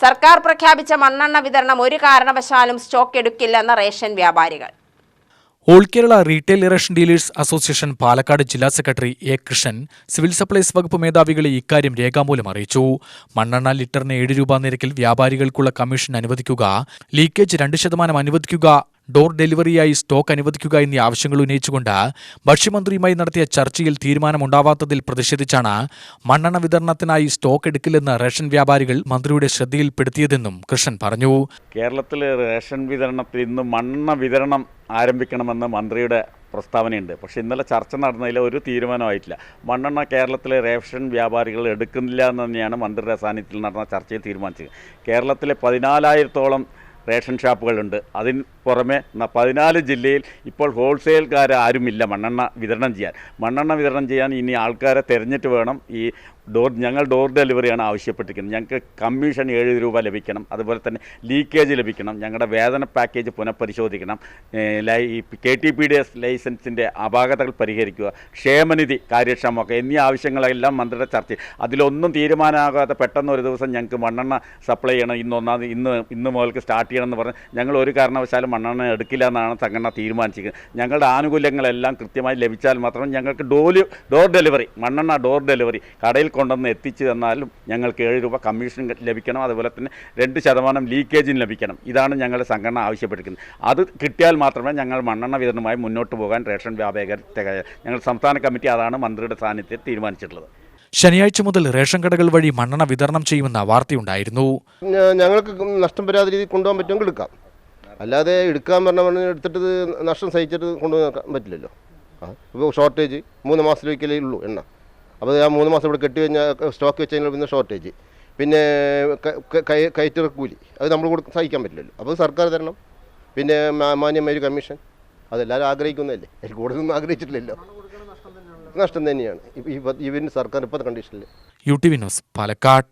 സർക്കാർ പ്രഖ്യാപിച്ച മണ്ണെണ്ണ വിതരണം ഒരു കാരണവശാലും സ്റ്റോക്ക് എടുക്കില്ലെന്ന റേഷൻ വ്യാപാരികൾ. All Kerala retail ration dealers association Palakkad ജില്ലാ secretary A Krishnan civil supplies വകുപ്പ് മേധാവികളെ ഇക്കാര്യം രേഖാമൂലം അറിയിച്ചു. മണ്ണെണ്ണ ലിറ്ററിന് ഏഴ് രൂപ നിരക്കിൽ വ്യാപാരികൾക്കുള്ള കമ്മീഷൻ അനുവദിക്കുക ലീക്കേജ് രണ്ട് ശതമാനം അനുവദിക്കുക ഡോർ ഡെലിവറിയായി സ്റ്റോക്ക് അനുവദിക്കുക എന്നീ ആവശ്യങ്ങൾ ഉന്നയിച്ചുകൊണ്ട് ഭക്ഷ്യമന്ത്രിയുമായി നടത്തിയ ചർച്ചയിൽ തീരുമാനമുണ്ടാവാത്തതിൽ പ്രതിഷേധിച്ചാണ് മണ്ണെണ്ണ വിതരണത്തിനായി സ്റ്റോക്ക് എടുക്കില്ലെന്ന് റേഷൻ വ്യാപാരികൾ മന്ത്രിയുടെ ശ്രദ്ധയിൽപ്പെടുത്തിയതെന്നും കൃഷ്ണൻ പറഞ്ഞു. കേരളത്തിൽ റേഷൻ വിതരണത്തിൽ ഇന്ന് മണ്ണെണ്ണ വിതരണം ആരംഭിക്കണമെന്ന് മന്ത്രിയുടെ പ്രസ്താവനയുണ്ട്. പക്ഷേ ഇന്നലെ ചർച്ച നടന്നതിൽ ഒരു തീരുമാനമായിട്ടില്ല മണ്ണെണ്ണ കേരളത്തിലെ റേഷൻ വ്യാപാരികൾ എടുക്കുന്നില്ല എന്ന് തന്നെയാണ് മന്ത്രിയുടെ സാന്നിധ്യത്തിൽ നടന്ന ചർച്ചയിൽ തീരുമാനിച്ചത്. കേരളത്തിലെ പതിനാലായിരത്തോളം റേഷൻ ഷാപ്പുകളുണ്ട്. അതിന് പുറമെ പതിനാല് ജില്ലയിൽ ഇപ്പോൾ ഹോൾസെയിൽക്കാർ ആരുമില്ല മണ്ണെണ്ണ വിതരണം ചെയ്യാൻ. മണ്ണെണ്ണ വിതരണം ചെയ്യാൻ ഇനി ആൾക്കാരെ തിരഞ്ഞിട്ട് വേണം. ഈ ഡോർ ഞങ്ങൾ ഡോർ ഡെലിവറിയാണ് ആവശ്യപ്പെട്ടിരിക്കുന്നത്. ഞങ്ങൾക്ക് കമ്മീഷൻ ഏഴ് രൂപ ലഭിക്കണം. അതുപോലെ തന്നെ ലീക്കേജ് ലഭിക്കണം. ഞങ്ങളുടെ വേതന പാക്കേജ് പുനഃപരിശോധിക്കണം. ലൈ- K T P D S ലൈസൻസിന്റെ അപാകതകൾ പരിഹരിക്കുക ക്ഷേമനിധി കാര്യക്ഷമമാക്കുക എന്നീ ആവശ്യങ്ങളെല്ലാം മന്ത്രിയുടെ ചർച്ച അതിലൊന്നും തീരുമാനമാകാതെ പെട്ടെന്ന് ഒരു ദിവസം ഞങ്ങൾക്ക് മണ്ണെണ്ണ സപ്ലൈ ചെയ്യണം. ഇന്ന് ഒന്നാമത് ഇന്ന് ഇന്ന് മുതൽക്ക് സ്റ്റാർട്ട് ചെയ്യണം എന്ന് പറഞ്ഞ് ഞങ്ങൾ ഒരു കാരണവശാലും മണ്ണെണ്ണ എടുക്കില്ല എന്നാണ് സംഘടന തീരുമാനിച്ചിരിക്കുന്നത്. ഞങ്ങളുടെ ആനുകൂല്യങ്ങളെല്ലാം കൃത്യമായി ലഭിച്ചാൽ മാത്രം ഞങ്ങൾക്ക് ഡോലി ഡോർ ഡെലിവറി മണ്ണെണ്ണ ഡോർ ഡെലിവറി കടയിൽ കൊണ്ടുവന്ന് എത്തിച്ചു തന്നാലും ഞങ്ങൾക്ക് ഏഴ് രൂപ കമ്മീഷൻ ലഭിക്കണം. അതുപോലെ തന്നെ രണ്ട് ശതമാനം ലീക്കേജിന് ലഭിക്കണം. ഇതാണ് ഞങ്ങളുടെ സംഘടന ആവശ്യപ്പെട്ടിരിക്കുന്നത്. അത് കിട്ടിയാൽ മാത്രമേ ഞങ്ങൾ മണ്ണെണ്ണ വിതരണമായി മുന്നോട്ട് പോകാൻ റേഷൻ വ്യാപാരികൾ ഞങ്ങൾ സംസ്ഥാന കമ്മിറ്റി അതാണ് മന്ത്രിയുടെ സാന്നിധ്യത്തിൽ തീരുമാനിച്ചിട്ടുള്ളത്. ശനിയാഴ്ച മുതൽ റേഷൻ കടകൾ വഴി മണ്ണെണ്ണ വിതരണം ചെയ്യുമെന്ന വാർത്തയുണ്ടായിരുന്നു. ഞങ്ങൾക്ക് നഷ്ടം വരാതെ രീതിയിൽ കൊണ്ടുപോകാൻ പറ്റുമെങ്കിൽ എടുക്കാം. അല്ലാതെ എടുക്കാൻ പറഞ്ഞ പറഞ്ഞ് എടുത്തിട്ട് നഷ്ടം സഹിച്ചിട്ട് കൊണ്ടുപോകാൻ പറ്റില്ലല്ലോ. ആ ഇപ്പോൾ ഷോർട്ടേജ് മൂന്ന് മാസത്തിലേക്കല്ലേ ഉള്ളൂ എണ്ണ. അപ്പോൾ ആ മൂന്ന് മാസം ഇവിടെ കെട്ടി കഴിഞ്ഞാൽ സ്റ്റോക്ക് വെച്ച് കഴിഞ്ഞാൽ പിന്നെ ഷോർട്ടേജ് പിന്നെ കയറ്റിറ കൂലി. അത് നമ്മൾ കൊടുക്കാൻ സഹിക്കാൻ പറ്റില്ലല്ലോ. അപ്പോൾ സർക്കാർ തരണം. പിന്നെ മാന്യമായ ഒരു കമ്മീഷൻ അതെല്ലാവരും ആഗ്രഹിക്കുന്നതല്ലേ. എനിക്ക് കൂടുതലൊന്നും ആഗ്രഹിച്ചിട്ടില്ലല്ലോ. നഷ്ടം തന്നെയാണ്. ഇവൻ സർക്കാർ ഇപ്പോഴത്തെ കണ്ടീഷനിൽ U T V news Palakkad.